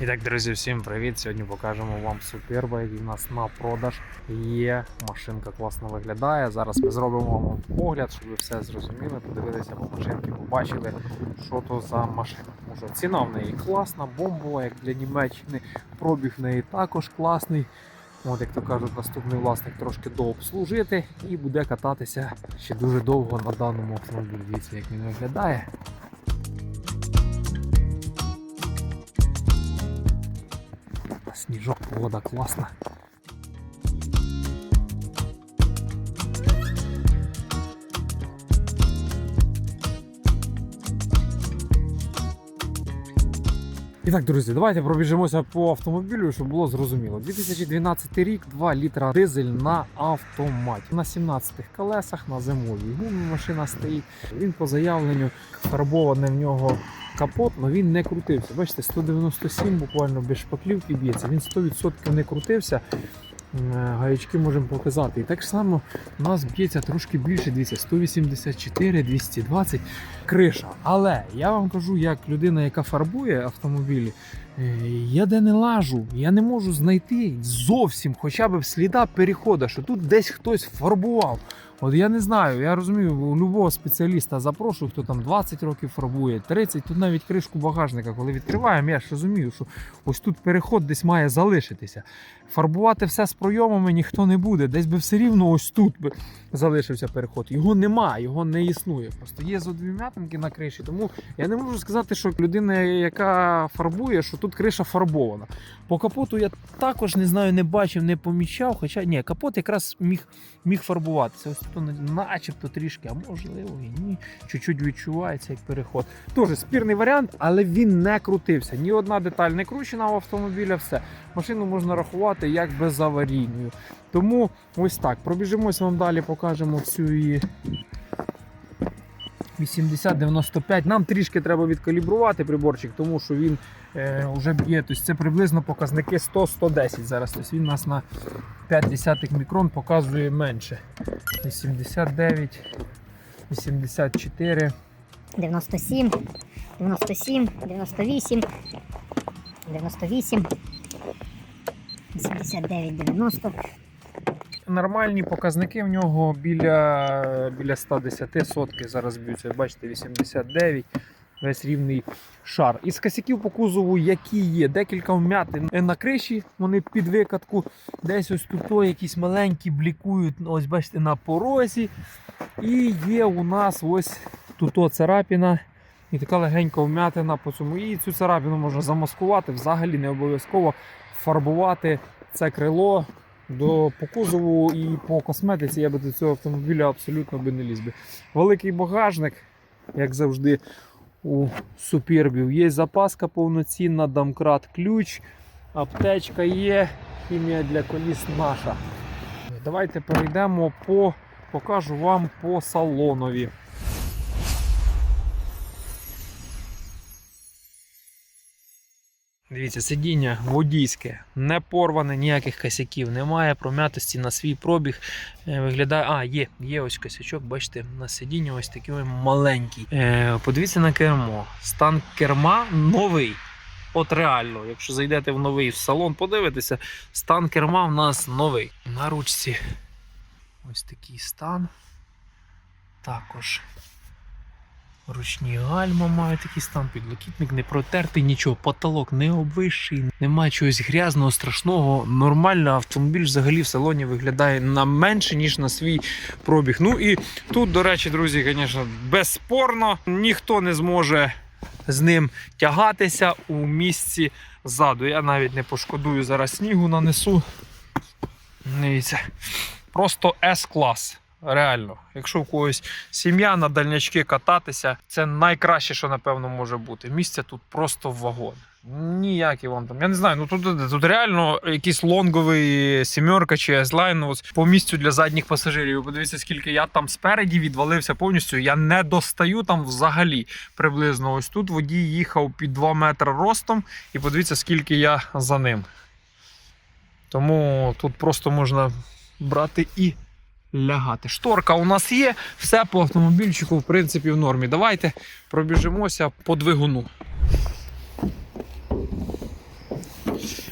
І так, друзі, всім привіт! Сьогодні покажемо вам суперба, який в нас на продаж є. Машинка класно виглядає. Зараз ми зробимо вам огляд, щоб ви все зрозуміли, подивилися по машинки, побачили, що то за машина. Тому що ціна в неї класна, бомбова, як для Німеччини. Пробіг в неї також класний. От, як то кажуть, наступний власник трошки дообслужити і буде кататися ще дуже довго на даному автомобілі. Дивіться, як він виглядає. Сніжок, погода класна. І так, друзі, давайте пробіжимося по автомобілю, щоб було зрозуміло. 2012 рік, 2 літра дизель на автоматі. На 17-х колесах на зимовій гумі машина стоїть. Він по заявленню фарбований в нього капот, але він не крутився. Бачите, 197 буквально без шпаклівки б'ється. Він 100% не крутився. М, Гаячки можемо показати. І так само у нас б'ється трошки більше, дивіться, 184, 220 криша. Але я вам кажу, як людина, яка фарбує автомобілі, е, я де не лажу, я не можу знайти зовсім хоча б сліда переходу, що тут десь хтось фарбував. От я не знаю, я розумію, у любого спеціаліста запрошую, хто там 20 років фарбує, 30, тут навіть кришку багажника, коли відкриваємо, я ж розумію, що ось тут переход десь має залишитися. Фарбувати все з пройомами ніхто не буде. Десь би все рівно ось тут би залишився переход. Його нема, його не існує. Просто є зо дві м'ятинки на криші. Тому я не можу сказати, що людина, яка фарбує, що тут криша фарбована. По капоту я також не знаю, не бачив, не помічав. Хоча ні, капот якраз міг, міг фарбуватися. Ось тут начебто трішки, а можливо і ні. Чуть-чуть відчувається як переход. Дуже спірний варіант, але він не крутився. Ні одна деталь не кручена в автомобіля, все. Машину можна рахувати як безаварійною. Тому ось так. Пробіжимося вам далі, покажемо всю її 80-95. Нам трішки треба відкалібрувати приборчик, тому що він е, вже б'є. Тобто це приблизно показники 100-110 зараз. Тобто він нас на 0,5 мікрон показує менше. 89, 84. 97, 97, 98, 98, 89, 90. Нормальні показники в нього біля, біля 110 сотки зараз б'ються. Бачите, 89, весь рівний шар. Із косяків по кузову, які є, декілька вмятин на криші, вони під викатку. Десь ось тут якісь маленькі блікують, ось бачите, на порозі. І є у нас ось тут царапіна. І така легенька вмятина по цьому. І цю царапіну можна замаскувати, взагалі не обов'язково фарбувати це крило до по кузову і по косметиці я би до цього автомобіля абсолютно би не ліз би. Великий багажник, як завжди, у супербів. Є запаска повноцінна, домкрат ключ, аптечка є, хімія для коліс наша. Давайте перейдемо по покажу вам по салонові. Дивіться, сидіння водійське, не порване, ніяких косяків немає, пром'ятості на свій пробіг. Е, Виглядає. А, є, є ось косячок, бачите, на сидінні ось такий маленький. Е, подивіться на кермо. Стан керма новий. От реально, якщо зайдете в новий салон, подивитеся, стан керма в нас новий. На ручці ось такий стан. Також Ручні гальма мають такий стан, підлокітник не протертий, нічого, потолок не обвищий, немає чогось грязного, страшного. Нормально автомобіль взагалі в салоні виглядає на менше, ніж на свій пробіг. Ну і тут, до речі, друзі, звісно, безспорно, ніхто не зможе з ним тягатися у місці ззаду. Я навіть не пошкодую зараз снігу нанесу. Дивіться, просто С-клас. Реально, якщо в когось сім'я на дальнячки кататися, це найкраще, що напевно може бути. Місця тут просто вагон. Ніякі вам там. Я не знаю, ну тут, тут реально якийсь лонговий сімерка чи S-Line ну, ось по місцю для задніх пасажирів. Подивіться, скільки я там спереді відвалився повністю. Я не достаю там взагалі приблизно. Ось тут водій їхав під 2 метри ростом, і подивіться, скільки я за ним. Тому тут просто можна брати і лягати. Шторка у нас є, все по автомобільчику, в принципі, в нормі. Давайте пробіжимося по двигуну.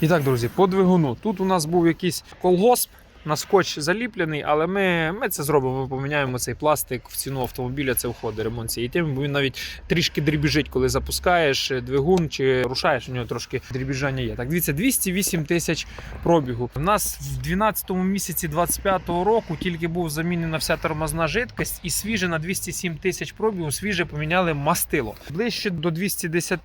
І так, друзі, по двигуну. Тут у нас був якийсь колгосп. На скотч заліплений, але ми, ми це зробимо. Ми поміняємо цей пластик в ціну автомобіля. Це входить ремонт цієї теми, бо він навіть трішки дрібіжить, коли запускаєш двигун чи рушаєш. У нього трошки дрібіжання є. Так, дивіться, 208 тисяч пробігу. У нас в 12 місяці 25-го року тільки був замінена вся тормозна жидкость, і свіже на 207 тисяч пробігу свіже поміняли мастило. Ближче до 210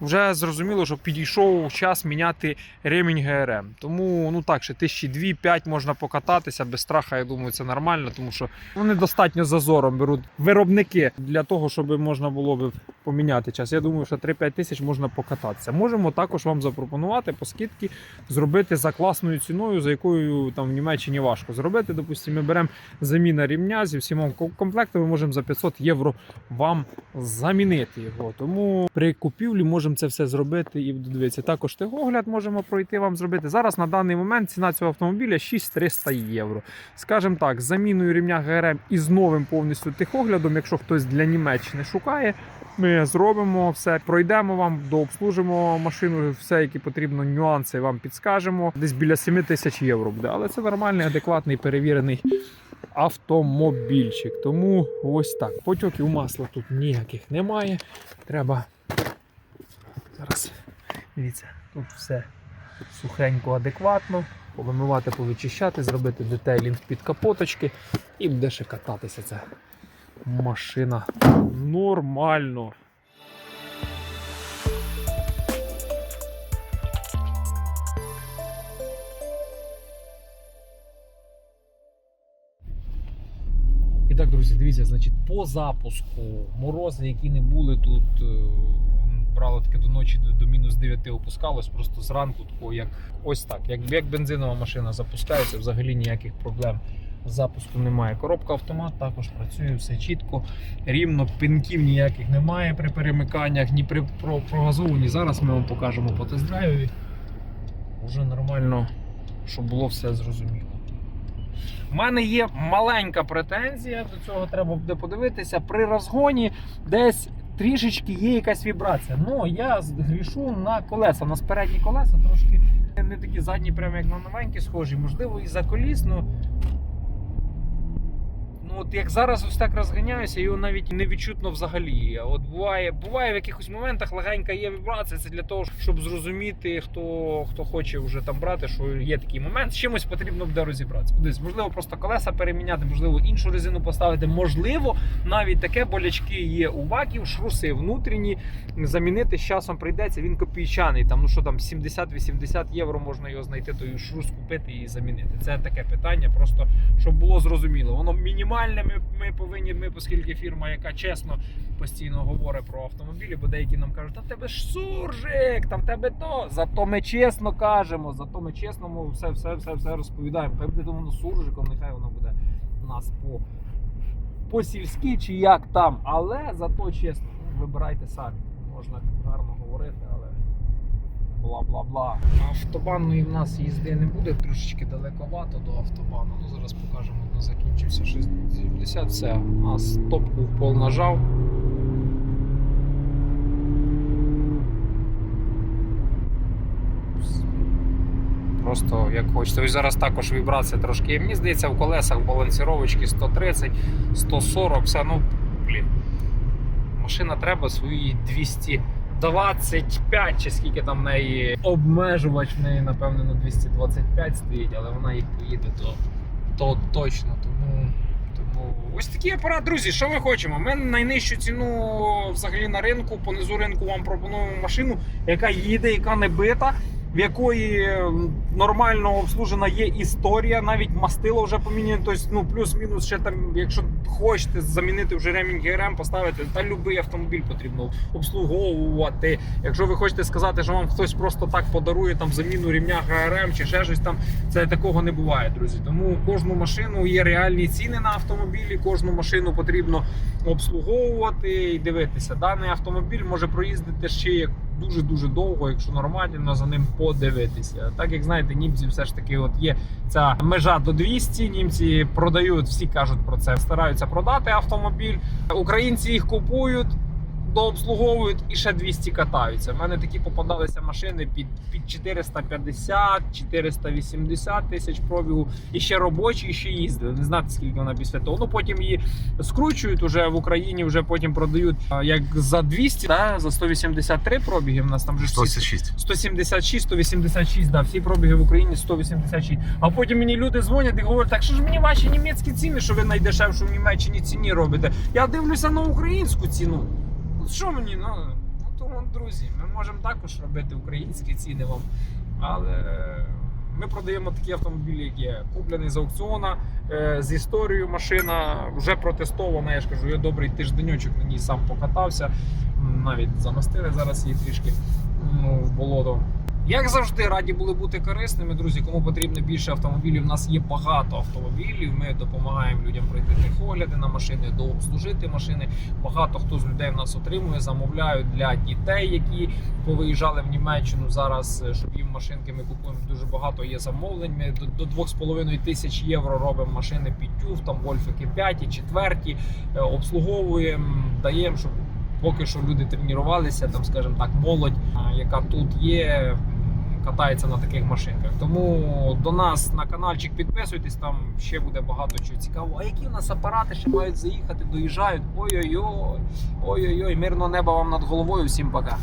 вже зрозуміло, що підійшов час міняти ремінь ГРМ. Тому ну так, ще тисячі дві-п'ять можна покататися без страха. Я думаю, це нормально, тому що вони достатньо зазором беруть виробники для того, щоб можна було б поміняти час. Я думаю, що 3-5 тисяч можна покататися. Можемо також вам запропонувати по скидці зробити за класною ціною, за якою там в Німеччині важко зробити. Допустимо, ми беремо заміна рівня зі всіма комплектом, ми можемо за 500 євро вам замінити його. Тому при купівлі можемо це все зробити і дивитися. Також техогляд можемо пройти вам зробити. Зараз на даний момент ціна цього автомобіля 6300 євро. Скажімо так, з заміною рівня ГРМ і з новим повністю техоглядом, якщо хтось для Німеччини шукає. Ми зробимо все, пройдемо вам, дообслужимо машину, все, які потрібно нюанси вам підскажемо. Десь біля 7 тисяч євро буде. Але це нормальний, адекватний, перевірений автомобільчик. Тому ось так. Потьоків масла тут ніяких немає. Треба зараз. Dивіться, тут все сухенько, адекватно. Повимивати, повичищати, зробити детейлінг під капоточки і буде ще кататися ця машина нормально. І так, друзі, дивіться, значить, по запуску морози, які не були тут, е, брало таке до ночі до, мінус 9 опускалось, просто зранку тако, як ось так. Як, як бензинова машина запускається, взагалі ніяких проблем запуску немає. Коробка автомат також працює, все чітко, рівно, пинків ніяких немає при перемиканнях, ні при про, прогазованні. Зараз ми вам покажемо по тест-драйві. Уже нормально, щоб було все зрозуміло. У мене є маленька претензія, до цього треба буде подивитися. При розгоні десь трішечки є якась вібрація. Ну, я грішу на колеса. У нас колеса трошки не такі задні, прямо як на новенькі схожі. Можливо, і за коліс, ну. Ну, от як зараз ось так розганяюся, його навіть не відчутно взагалі. От буває, буває в якихось моментах легенька є вібрація. Це для того, щоб зрозуміти, хто, хто хоче вже там брати, що є такий момент. З чимось потрібно буде розібратися. Кудись, можливо, просто колеса переміняти, можливо, іншу резину поставити. Можливо, навіть таке болячки є у ваків, шруси внутрішні. Замінити з часом прийдеться. Він копійчаний. Там ну що там 70-80 євро можна його знайти, той шрус купити і замінити. Це таке питання, просто щоб було зрозуміло. Воно мінімальне. Ми, ми повинні, ми, оскільки фірма, яка чесно постійно говорить про автомобілі, бо деякі нам кажуть, та в тебе ж суржик, та тебе то. Зато ми чесно кажемо, зато ми чесно все, все, все, все розповідаємо. Хай буде воно суржиком, нехай воно буде у нас по, по сільськи чи як там. Але зато чесно, ну, вибирайте самі. Можна гарно говорити, але бла-бла-бла. Автобанної в нас їзди не буде, трошечки далековато до автобану. Ну зараз покажемо, де закінчився 60, все. У нас топку в пол нажав. Просто як хочете. Ось зараз також вібрація трошки. Мені здається, в колесах балансіровочки 130, 140, все, ну, блін. Машина треба свої 200. 25 чи скільки там неї обмежувач в неї, напевно, на 225 стоїть, але вона їх поїде, то, то точно. Тому, тому ось такий апарат, друзі. Що ми хочемо? Ми найнижчу ціну взагалі на ринку, понизу ринку вам пропонуємо машину, яка їде, яка не бита. В якої нормально обслужена є історія, навіть мастило вже поміняне. Тобто, ну плюс-мінус ще там, якщо хочете замінити вже ремінь ГРМ, поставити та будь-який автомобіль потрібно обслуговувати. Якщо ви хочете сказати, що вам хтось просто так подарує там заміну рівня ГРМ чи ще щось там, це такого не буває, друзі. Тому кожну машину є реальні ціни на автомобілі, кожну машину потрібно обслуговувати і дивитися. Даний автомобіль може проїздити ще як дуже дуже довго, якщо нормально за ним подивитися. Так як знаєте, німці все ж таки от є ця межа до 200, Німці продають, всі кажуть про це, стараються продати автомобіль. Українці їх купують. Дообслуговують і ще 200 катаються. У мене такі попадалися машини під, під 450, 480 тисяч пробігу. І ще робочі, і ще їздили. Не знати, скільки вона після того. Ну потім її скручують уже в Україні, вже потім продають як за 200, да, за 183 пробіги. У нас там вже всі 186. 176, 186, да, всі пробіги в Україні 186. А потім мені люди дзвонять і говорять, так що ж мені ваші німецькі ціни, що ви найдешевшу в Німеччині ціні робите? Я дивлюся на українську ціну. Що мені? Ну, ну то, вон, друзі, ми можемо також робити українські ціни вам. Але ми продаємо такі автомобілі, які є куплені з аукціона, е, з історією машина вже протестована. Я ж кажу, я добрий тижденьочок на ній сам покатався. Навіть замастили зараз її трішки ну, в болото. Як завжди, раді були бути корисними, друзі. Кому потрібно більше автомобілів, у нас є багато автомобілів. Ми допомагаємо людям пройти техогляди на машини, дообслужити машини. Багато хто з людей в нас отримує, замовляють для дітей, які повиїжджали в Німеччину. Зараз, е, щоб їм машинки ми купуємо дуже багато. Є замовлень. Ми до, до 2,5 тисяч євро робимо машини під тюф, там вольфики 5, 4, е, обслуговуємо, даємо, щоб поки що люди тренувалися, там, скажімо так, молодь, яка тут є, катається на таких машинках. Тому до нас на каналчик підписуйтесь, там ще буде багато чого цікавого. А які в нас апарати ще мають заїхати, доїжджають? Ой-ой-ой, ой-ой-ой, мирного неба вам над головою. Всім пока.